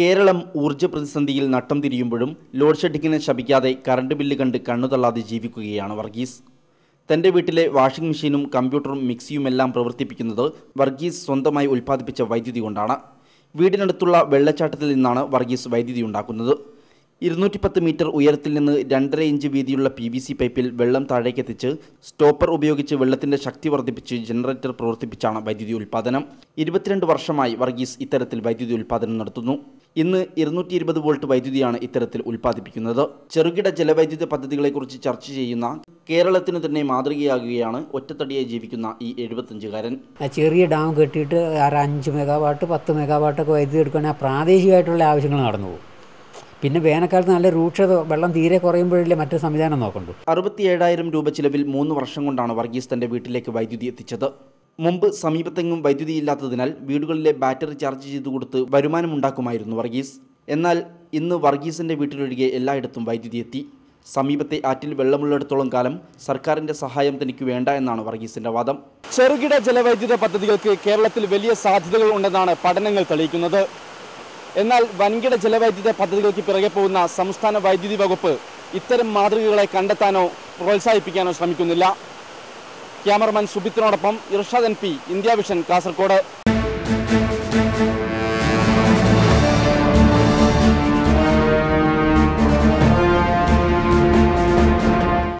കേരളം ഊർജ പ്രതിസന്ധിയിൽ നട്ടം തിരിയുമ്പോഴും ലോഡ് ഷെഡിങ്ങിനെ ശപിക്കാതെ കറണ്ട് ബില്ല് കണ്ട് കണ്ണുതള്ളാതെ ജീവിക്കുകയാണ് വർഗീസ്. തന്റെ വീട്ടിലെ വാഷിംഗ് മെഷീനും കമ്പ്യൂട്ടറും മിക്സിയുമെല്ലാം പ്രവർത്തിപ്പിക്കുന്നത് വർഗീസ് സ്വന്തമായി ഉൽപ്പാദിപ്പിച്ച വൈദ്യുതി കൊണ്ടാണ്. വീടിനടുത്തുള്ള വെള്ളച്ചാട്ടത്തിൽ നിന്നാണ് വർഗീസ് വൈദ്യുതി ഉണ്ടാക്കുന്നത്. ഇരുന്നൂറ്റി പത്ത് മീറ്റർ ഉയരത്തിൽ നിന്ന് രണ്ടര ഇഞ്ച് വീതിയുള്ള പി വി സി പൈപ്പിൽ വെള്ളം താഴേക്കെത്തിച്ച് സ്റ്റോപ്പർ ഉപയോഗിച്ച് വെള്ളത്തിന്റെ ശക്തി വർദ്ധിപ്പിച്ച് ജനറേറ്റർ പ്രവർത്തിപ്പിച്ചാണ് വൈദ്യുതി ഉൽപ്പാദനം. ഇരുപത്തിരണ്ട് വർഷമായി വർഗീസ് ഇത്തരത്തിൽ വൈദ്യുതി ഉൽപ്പാദനം നടത്തുന്നു. ഇന്ന് ഇരുന്നൂറ്റി ഇരുപത് വോൾട്ട് വൈദ്യുതിയാണ് ഇത്തരത്തിൽ ഉൽപ്പാദിപ്പിക്കുന്നത്. ചെറുകിട ജലവൈദ്യുത പദ്ധതികളെക്കുറിച്ച് ചർച്ച ചെയ്യുന്ന കേരളത്തിന് തന്നെ മാതൃകയാകുകയാണ് ഒറ്റത്തടിയായി ജീവിക്കുന്ന ഈ എഴുപത്തഞ്ചുകാരൻ ആ ചെറിയ ഡാം കെട്ടിയിട്ട് ആറ് അഞ്ച് മെഗാവാട്ട് പത്ത് മെഗാവാട്ടൊക്കെ വൈദ്യുതി എടുക്കുകയാണെങ്കിൽ പ്രാദേശികമായിട്ടുള്ള ആവശ്യങ്ങൾ നടന്നു പോകും. പിന്നെ വേനൽക്കാലത്ത് നല്ല രൂക്ഷത വെള്ളം തീരെ കുറയുമ്പോഴല്ലേ മറ്റു സംവിധാനം നോക്കണ്ടു? അറുപത്തിയേഴായിരം രൂപ ചിലവിൽ മൂന്ന് വർഷം കൊണ്ടാണ് വർഗീസ് തന്റെ വീട്ടിലേക്ക് വൈദ്യുതി എത്തിച്ചത്. മുമ്പ് സമീപത്തെങ്ങും വൈദ്യുതി ഇല്ലാത്തതിനാൽ വീടുകളിലെ ബാറ്ററി ചാർജ് ചെയ്തു കൊടുത്ത് വരുമാനമുണ്ടാക്കുമായിരുന്നു വർഗീസ്. എന്നാൽ ഇന്ന് വർഗീസിന്റെ വീട്ടിലൊഴികെ എല്ലായിടത്തും വൈദ്യുതി എത്തി സമീപത്തെ ആറ്റിൽ വെള്ളമുള്ളിടത്തോളം കാലം സർക്കാരിന്റെ സഹായം തനിക്ക് വേണ്ട എന്നാണ് വർഗീസിന്റെ വാദം. ചെറുകിട ജലവൈദ്യുത പദ്ധതികൾക്ക് കേരളത്തിൽ വലിയ സാധ്യതകൾ ഉണ്ടെന്നാണ് പഠനങ്ങൾ തെളിയിക്കുന്നത്. എന്നാൽ വൻകിട ജലവൈദ്യുത പദ്ധതികൾക്ക് പിറകെ പോകുന്ന സംസ്ഥാന വൈദ്യുതി വകുപ്പ് ഇത്തരം മാതൃകകളെ കണ്ടെത്താനോ പ്രോത്സാഹിപ്പിക്കാനോ ശ്രമിക്കുന്നില്ല. Cameraman സുബിത്തിനോടൊപ്പം Irshad N P India vision Kasaragod